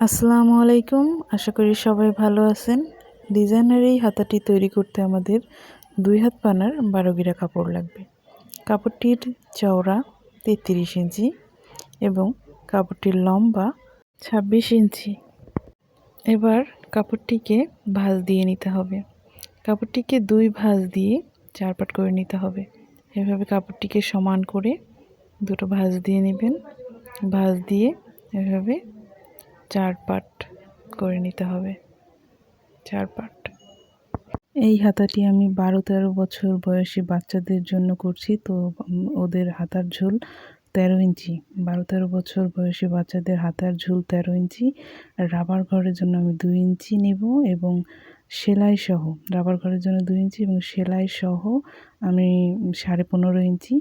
আসসালামু আলাইকুম। আশা করি সবাই ভালো আছেন। ডিজাইনার এই হাতাটি তৈরি করতে আমাদের দুই হাত পানার বারো গিরা কাপড় লাগবে। কাপড়টির চওড়া তেত্রিশ ইঞ্চি এবং কাপড়টির লম্বা ছাব্বিশ ইঞ্চি। এবার কাপড়টিকে ভাঁজ দিয়ে নিতে হবে। কাপড়টিকে দুই ভাঁজ দিয়ে চার পাট করে নিতে হবে। এভাবে কাপড়টিকে সমান করে দুটো ভাঁজ দিয়ে নেবেন। ভাঁজ দিয়ে এভাবে চার পাট করে নিতে হবে। চার পাট এই হাতাটি আমি বারো তেরো বছর বয়সী বাচ্চাদের জন্য করছি, তো ওদের হাতার ঝুল তেরো ইঞ্চি। বারো তেরো বছর বয়সী বাচ্চাদের হাতার ঝুল তেরো ইঞ্চি। রাবার ঘরের জন্য আমি দুই ইঞ্চি নেব এবং সেলাই সহ, রাবার ঘরের জন্য দুই ইঞ্চি এবং সেলাই সহ আমি সাড়ে পনেরো ইঞ্চি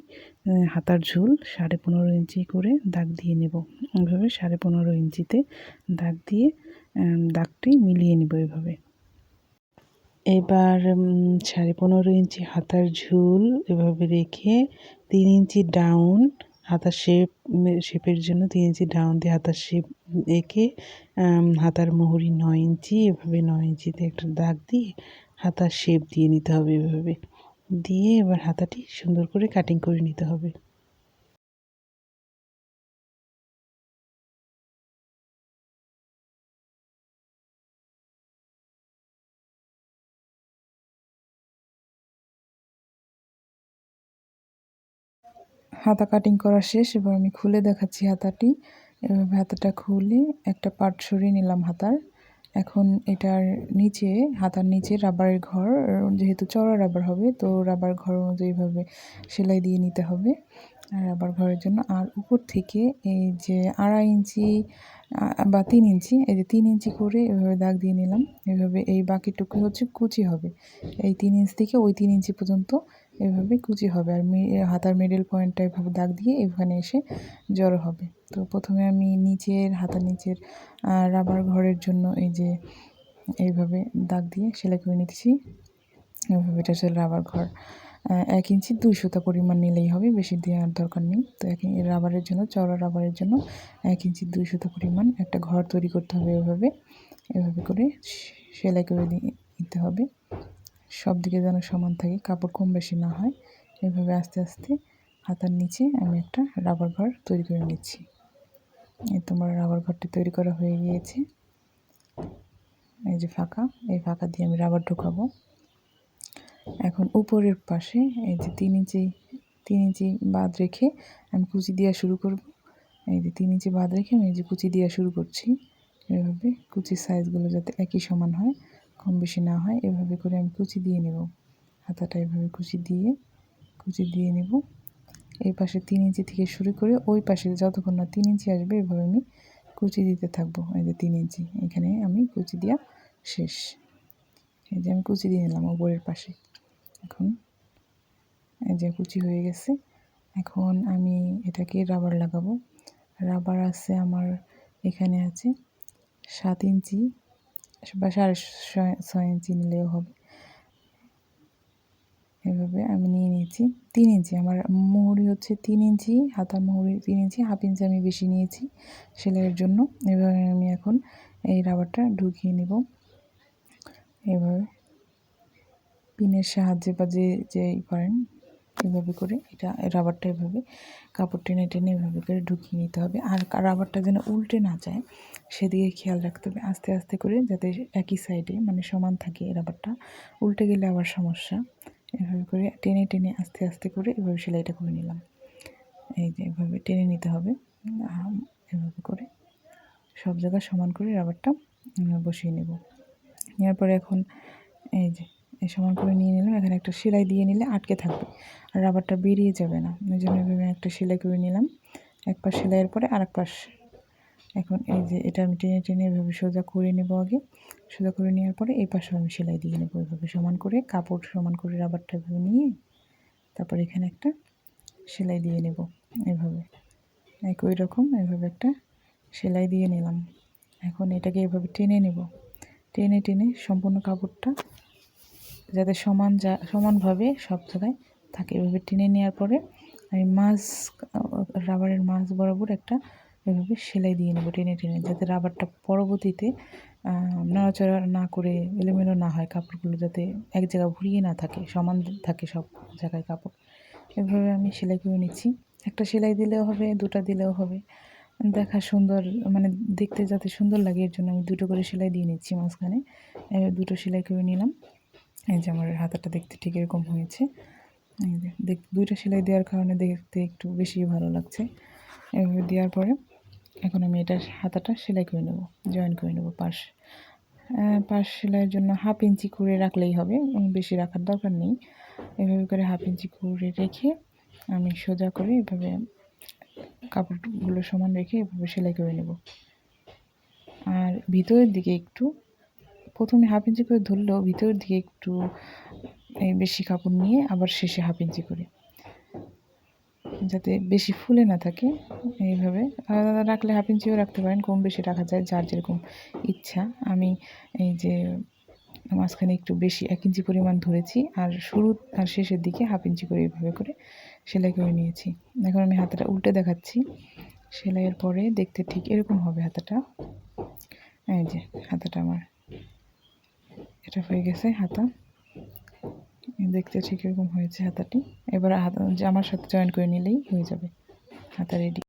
হাতার ঝুল সাড়ে পনেরো ইঞ্চি করে দাগ দিয়ে নেব। এভাবে সাড়ে পনেরো ইঞ্চিতে দাগ দিয়ে দাগটি মিলিয়ে নেব এভাবে। এবার সাড়ে পনেরো ইঞ্চি হাতার ঝুল এভাবে রেখে তিন ইঞ্চি ডাউন হাতার শেপ শেপের জন্য তিন ইঞ্চি ডাউন দিয়ে হাতার শেপ এঁকে হাতার মোহরি নয় ইঞ্চি, এভাবে নয় ইঞ্চিতে একটা দাগ দিয়ে হাতার শেপ দিয়ে নিতে হবে এভাবে। দিয়ে এবার হাতাটি সুন্দর করে কাটিং করে নিতে হবে। হাতা কাটিং করা শেষ, এবার আমি খুলে দেখাচ্ছি হাতাটি। এভাবে হাতাটা খুলে একটা পাট সরিয়ে নিলাম হাতার। এখন এটার নিচে, হাতার নিচে রাবারের ঘর যেহেতু চড়া রাবার হবে, তো রাবার ঘর অনুযায়ীভাবে সেলাই দিয়ে নিতে হবে। রাবার ঘরের জন্য, আর উপর থেকে এই যে আড়াই ইঞ্চি বা তিন ইঞ্চি, এই যে তিন ইঞ্চি করে এভাবে দাগ দিয়ে নিলাম। এভাবে এই বাকিটুকু হচ্ছে কুচি হবে। এই তিন ইঞ্চি থেকে ওই তিন ইঞ্চি পর্যন্ত এভাবে কুচি হবে আর হাতার মিডল পয়েন্টটা এভাবে দাগ দিয়ে এখানে এসে জড়ো হবে। তো প্রথমে আমি নিচের, হাতার নিচের রাবার ঘরের জন্য এই যে এইভাবে দাগ দিয়ে সেলাই করে নিতেছি এভাবে এটা হচ্ছে রাবার ঘর। এক ইঞ্চি দুই সুতা পরিমাণ নিলেই হবে, বেশি দেওয়ার দরকার নেই। তো এক রাবারের জন্য চড়া রাবারের জন্য এক ইঞ্চি দুই সুতা পরিমাণ একটা ঘর তৈরি করতে হবে এভাবে। এভাবে করে সেলাই করে দিতে হবে। সব দিকে যেন সমান থাকে, কাপড় কম বেশি না হয়। এভাবে আস্তে আস্তে হাতার নিচে আমি একটা রাবার ঘর তৈরি করে নিচ্ছি। এই তোমার রাবার ঘরটি তৈরি করা হয়ে গিয়েছে। এই যে ফাঁকা, এই ফাঁকা দিয়ে আমি রাবার ঢোকাবো। এখন উপরের পাশে এই যে তিন ইঞ্চি তিন ইঞ্চি বাদ রেখে আমি কুচি দেওয়া শুরু করব। এই যে তিন ইঞ্চি বাদ রেখে আমি এই যে কুচি দেওয়া শুরু করছি। এভাবে কুচির সাইজগুলো যাতে একই সমান হয়। কম বেশি না হয়, এভাবে করে আমি কুচি দিয়ে নেব। হাতাটা এভাবে কুচি দিয়ে কুচি দিয়ে নেব। এই পাশে তিন ইঞ্চি থেকে শুরু করে ওই পাশে যতক্ষণ না তিন ইঞ্চি আসবে, এভাবে আমি কুচি দিতে থাকব। এই যে তিন ইঞ্চি, এখানে আমি কুচি দেওয়া শেষ। এই যে আমি কুচি দিয়ে নিলাম ওপরের পাশে। এখন এই যে কুচি হয়ে গেছে। এখন আমি এটাকে রাবার লাগাবো। রাবার আছে আমার এখানে আছে সাত ইঞ্চি। বা সাড়ে ছয় ইঞ্চি নিলেও হবে। এভাবে আমি নিয়ে নিয়েছি। তিন ইঞ্চি, আমার মুহুরি হচ্ছে তিন ইঞ্চি, হাতার মুহুরি তিন ইঞ্চি, হাফ ইঞ্চি আমি বেশি নিয়েছি সেলাইয়ের জন্য। এভাবে আমি এখন এই রাবারটা ঢুকিয়ে নেব। এভাবে পিনের সাহায্যে বা যে, যেই পারেন এভাবে করে এটা রাবারটা এভাবে কাপড় টেনে টেনে এভাবে করে ঢুকিয়ে নিতে হবে। আর রাবারটা যেন উল্টে না যায়, সেদিকে খেয়াল রাখতে হবে আস্তে আস্তে করে যাতে একই সাইডে মানে সমান থাকে রাবারটা উল্টে গেলে আবার সমস্যা। এভাবে করে টেনে টেনে আস্তে আস্তে করে এভাবে সেলাইটা করে নিলাম। এই যে এভাবে টেনে নিতে হবে। এভাবে করে সব জায়গায় সমান করে রাবারটা বসিয়ে নেব। নেওয়ার পরে এখন এই যে সমান করে নিয়ে নিলাম, এখানে একটা সেলাই দিয়ে নিলে আটকে থাকবে আর রাবারটা বেরিয়ে যাবে না। ওই জন্য এভাবে একটা সেলাই করে নিলাম, এক পাশ সেলাইয়ের পরে আর এক পাশ। এখন এই যে এটা আমি টেনে টেনে এভাবে সোজা করে নেব আগে। সোজা করে নেওয়ার পরে এই পাশে আমি সেলাই দিয়ে নেব এভাবে সমান করে, কাপড় সমান করে রাবারটা এভাবে নিয়ে তারপর এখানে একটা সেলাই দিয়ে নেব এভাবে। একই রকম এভাবে একটা সেলাই দিয়ে নিলাম। এখন এটাকে এভাবে টেনে নেব। টেনে টেনে সম্পূর্ণ কাপড়টা যাতে সমান যা, সমানভাবে সব জায়গায় থাকে। এভাবে টেনে নেওয়ার পরে আমি মাছ রাবারের মাছ বরাবর একটা এভাবে সেলাই দিয়ে নেব টেনে টেনে, যাতে রাবারটা পরবর্তীতে নড়াচড়া না করে এলোমেলো না হয়, কাপড়গুলো যাতে এক জায়গায় ঘুরিয়ে না থাকে, সমান থাকে সব জায়গায় কাপড়। এভাবে আমি সেলাই করে নিচ্ছি। একটা সেলাই দিলেও হবে, দুটো দিলেও হবে। দেখা সুন্দর মানে দেখতে যাতে সুন্দর লাগে, এর জন্য আমি দুটো করে সেলাই দিয়ে নিচ্ছি মাঝখানে। দুটো সেলাই করে নিলাম। এই যে আমার হাতাটা দেখতে ঠিক এরকম হয়েছে। দেখ, দুইটা সেলাই দেওয়ার কারণে দেখতে একটু বেশি ভালো লাগছে। এভাবে দেওয়ার পরে এখন আমি এটা হাতাটা সেলাই করে নেব জয়েন করে নেব পাশ। পাশ সেলাইয়ের জন্য হাফ ইঞ্চি করে রাখলেই হবে বেশি রাখার দরকার নেই। এভাবে করে হাফ ইঞ্চি করে রেখে আমি সোজা করে এভাবে কাপড়গুলো সমান রেখে এভাবে সেলাই করে নেব। আর ভিতরের দিকে একটু প্রথমে হাফ ইঞ্চি করে ধরলেও ভিতরের দিকে একটু, এই বেশি কাপড় নিয়ে আবার শেষে হাফ ইঞ্চি করে। যাতে বেশি ফুলে না থাকে, এইভাবে। আলাদা রাখলে হাফ ইঞ্চিও রাখতে পারেন, কম বেশি রাখা যায়, যার যেরকম ইচ্ছা। আমি এই যে মাঝখানে একটু বেশি এক ইঞ্চি পরিমাণ ধরেছি, আর শুরু আর শেষের দিকে হাফ ইঞ্চি করে এইভাবে করে সেলাই করে নিয়েছি। এখন আমি হাতাটা উল্টে দেখাচ্ছি। সেলাইয়ের পরে দেখতে ঠিক এরকম হবে হাতাটা। এই যে হাতাটা আমার। এটা হয়ে গেছে হাতা। দেখতে ঠিক এরকম হয়েছে হাতাটি। এবার হাতা জামার সাথে জয়েন করে নিলেই হয়ে যাবে। হাতা রেডি